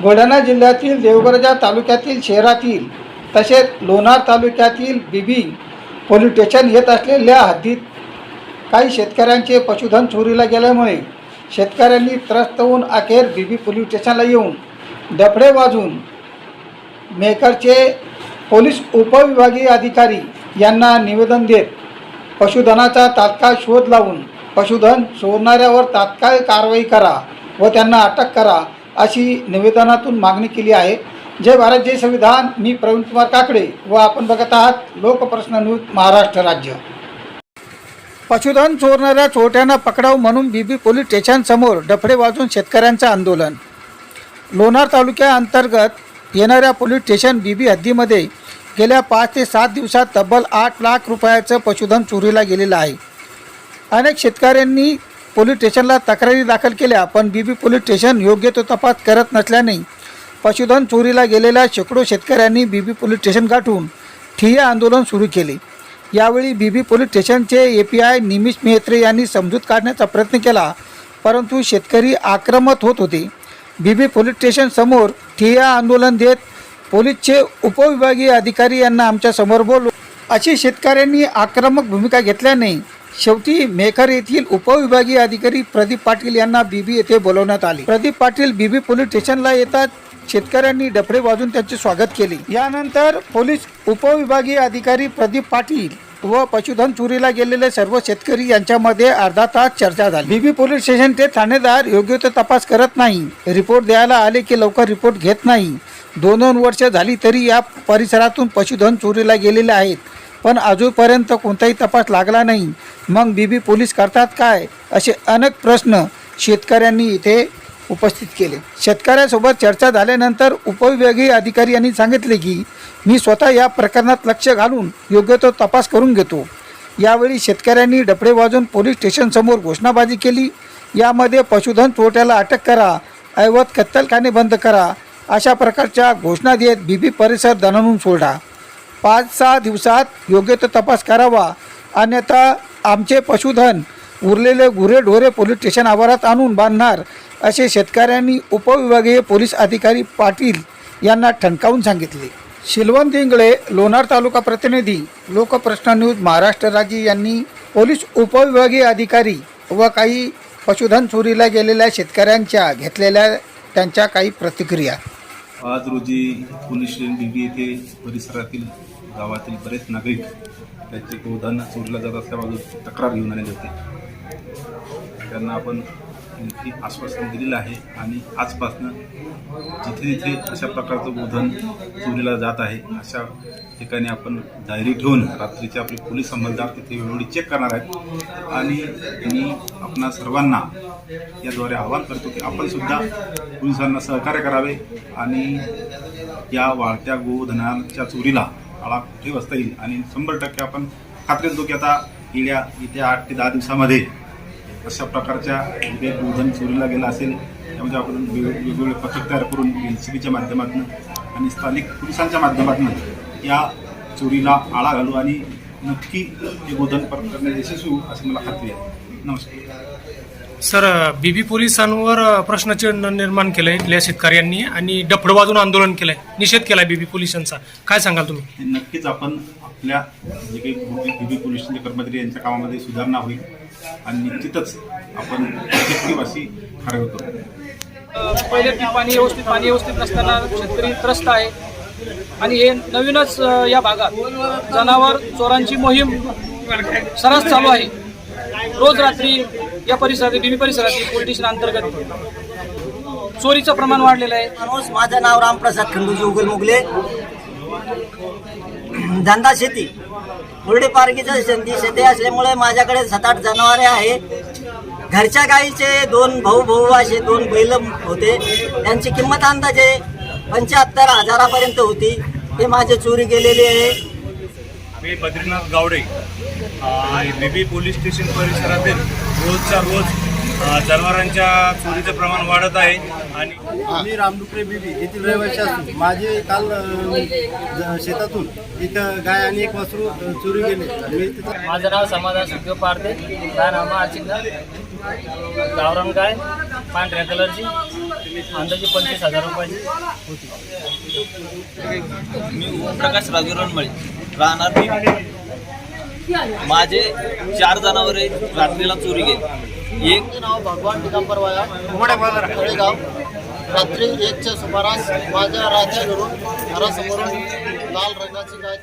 बुलढाणा जिल्ह्यातील देवगडजा तालुक्यातील शहरातील तसेच लोणार तालुक्यातील बिबी पोलीस स्टेशन येत असलेल्या हद्दीत काही शेतकऱ्यांचे पशुधन चोरीला गेल्यामुळे शेतकऱ्यांनी त्रस्त होऊन अखेर बीबी पोलीस स्टेशनला येऊन डफडे वाजून मेकरचे पोलीस उपविभागीय अधिकारी यांना निवेदन देत पशुधनाचा तात्काळ शोध लावून पशुधन चोरणाऱ्यावर तात्काळ कारवाई करा व त्यांना अटक करा अशी निवेदनातून मागणी केली आहे. जय भारत जय संविधान. मी प्रवीण कुमार काकडे व आपण बघत आहात लोकप्रश्न न्यूज महाराष्ट्र राज्य. पशुधन चोरणाऱ्या चोरट्यांना पकडाव म्हणून बीबी पोलीस स्टेशनसमोर डफडे वाजून शेतकऱ्यांचं आंदोलन. लोणार तालुक्याअंतर्गत येणाऱ्या पोलीस स्टेशन बीबी हद्दीमध्ये गेल्या पाच ते सात दिवसात तब्बल आठ लाख रुपयाचं पशुधन चोरीला गेलेलं आहे. अनेक शेतकऱ्यांनी पोलीस स्टेशनला तक्रारी दाखल केल्या पण बीबी पोलीस स्टेशन योग्य तो तपास करत नसल्याने पशुधन चोरीला गेलेल्या शेकडो शेतकऱ्यांनी बीबी पोलीस स्टेशन गाठून ठिय्या आंदोलन सुरू केले. यावेळी बीबी पोलीस स्टेशनचे A P I Nimish Mehtre यांनी समजूत काढण्याचा प्रयत्न केला परंतु शेतकरी आक्रमक होत होते. बीबी पोलीस स्टेशनसमोर ठिय्या आंदोलन देत पोलीसचे उपविभागीय अधिकारी यांना आमच्यासमोर बोलू अशी शेतकऱ्यांनी आक्रमक भूमिका घेतल्याने शेवटी मेकर येथील उपविभागीय अधिकारी प्रदीप पाटील यांना बीबी येथे बोलवण्यात आले. प्रदीप पाटील बीबी पोलीस स्टेशनला येतात. शेतकऱ्यांनी डफडे वाजून त्यांचे स्वागत केले. यानंतर पोलीस उपविभागीय अधिकारी प्रदीप पाटील व पशुधन चोरीला गेलेले सर्व शेतकरी यांच्यामध्ये अर्धा तास चर्चा झाली. बीबी पोलीस स्टेशनचे ठाणेदार योग्य तो तपास करत नाही. रिपोर्ट द्यायला आले की लवकर रिपोर्ट घेत नाही. दोन दोन वर्ष झाली तरी या परिसरातून पशुधन चोरीला गेलेले आहेत. पण अजूनपर्यंत कोणताही तपास लागला नाही. मग बीबी पोलीस करतात काय? असे अनेक प्रश्न शेतकऱ्यांनी इथे उपस्थित केले. शेतकऱ्यासोबत चर्चा झाल्यानंतर उपविभागीय अधिकारी यांनी सांगितले की मी स्वतः या प्रकरणात लक्ष घालून योग्य तो तपास करून घेतो. यावेळी शेतकऱ्यांनी डफडे वाजून पोलीस स्टेशनसमोर घोषणाबाजी केली. यामध्ये पशुधन चोरट्याला अटक करा ऐवत कत्तलखाने बंद करा अशा प्रकारच्या घोषणा देत बीबी परिसर दणानून सोडा पाच सहा दिवसात योग्य तो तपास करावा. अन्यथा आमचे पशुधन उरलेले गुरे ढोरे पोलीस स्टेशन आवारात आणून बांधणार असे शेतकऱ्यांनी उपविभागीय पोलीस अधिकारी पाटील यांना ठणकावून सांगितले. शिलवंत इंगळे लोणार तालुका प्रतिनिधी लोकप्रश्न न्यूज महाराष्ट्र राज्य यांनी पोलीस उपविभागीय अधिकारी व काही पशुधन चोरीला गेलेल्या शेतकऱ्यांच्या घेतलेल्या त्यांच्या काही प्रतिक्रिया. आज रोजी पोलीस स्टेशन बीबी येथे परिसरातील गावातील बरेच नागरिक त्याचे गोदान चोरीला जात असल्याबाबत तक्रार घेऊन आलेले होते. त्यांना आपण आणखी आश्वासन दिलेलं आहे. आणि आजपासनं जिथे जिथे अशा प्रकारचं गोधन चोरीला जात आहे अशा ठिकाणी आपण डायरी ठेवून रात्रीचे आपले पोलीस अंमलदार तिथे वेळोवेळी चेक करणार आहेत. आणि मी आपणा सर्वांना याद्वारे आवाहन करतो की आपण सुद्धा पोलिसांना सहकार्य करावे आणि या वाढत्या गोधनाच्या चोरीला आळा कुठे बसता येईल? आणि शंभर टक्के आपण खात्री देतो की आता येत्या येत्या आठ ते दहा दिवसामध्ये अशा प्रकारच्या जे दुधन चोरीला गेला असेल त्यामध्ये आपण वेग- वेगवेगळे पथक तयार करून एल सी बीच्या माध्यमातून आणि स्थानिक पोलिसांच्या माध्यमातून या चोरीला आळा घालू आणि नक्की करण्यात यशस्वी होऊ अशी मला खात्री आहे. नमस्कार. सर बीबी पोलिसांवर प्रश्नचिन्ह निर्माण केलंय इथल्या शेतकऱ्यांनी आणि डफड वाजून आंदोलन केलंय. निषेध केलाय बीबी पोलिसांचा. काय सांगाल तुम्ही? हे नक्कीच आपण आपल्या जे काही बीबी पोलीस स्टेशनचे कर्मचारी यांच्या कामामध्ये सुधारणा होईल आणि निश्चितच आपण अशी कारवाई करू. पहिले ती पाणी व्यवस्थित पाणी व्यवस्थित नसताना शेतकरी त्रस्त आहे. आणि हे नवीनच या भागात जनावर चोरांची मोहीम सरस चालू आहे. रोज रात्री या परिसरात बीबी परिसरातील पोलीस स्टेशन अंतर्गत चोरीचं प्रमाण वाढलेलं आहे. माझं नाव रामप्रसाद खंडूजी उगल मुगले. धंदा शेती. मुरडे पार्कीचं शेती शेती असल्यामुळे माझ्याकडे सात आठ जनावरे आहे घरच्या गाईचे दोन भाऊ भाऊ असे दोन बैल होते. त्यांची किंमत अंदाजे पंच्याहत्तर हजारापर्यंत होती. ते माझे चोरी गेलेले आहे. मी बद्रीनाथ गावडे बीबी पोलीस स्टेशन परिसरातील रोजच्या रोज जनावरांच्या चोरीचं प्रमाण वाढत आहे. आणि मी रामडुकरे बेबी येथील रहिवासी असून माझे काल अ, शेतातून एक गाय आणि एक वासरू अ, चोरी गेले. मी तिथं माझं नाव समाधान सुखदेव पारदे राहणार गावरंग गाय पांढऱ्या कलरची अंदाजे पंचवीस हजार रुपयाची. होती मी ओमप्रकाश राजूरणमळे राहणार मी. माझे चार जनावरे रात्रीला चोरी गेली. एक नाव भगवान दिगंबर वाया गाव रात्री एकच्या सुमारास माझ्या राज्या घरून घरासमोरून लाल रंगाची गाय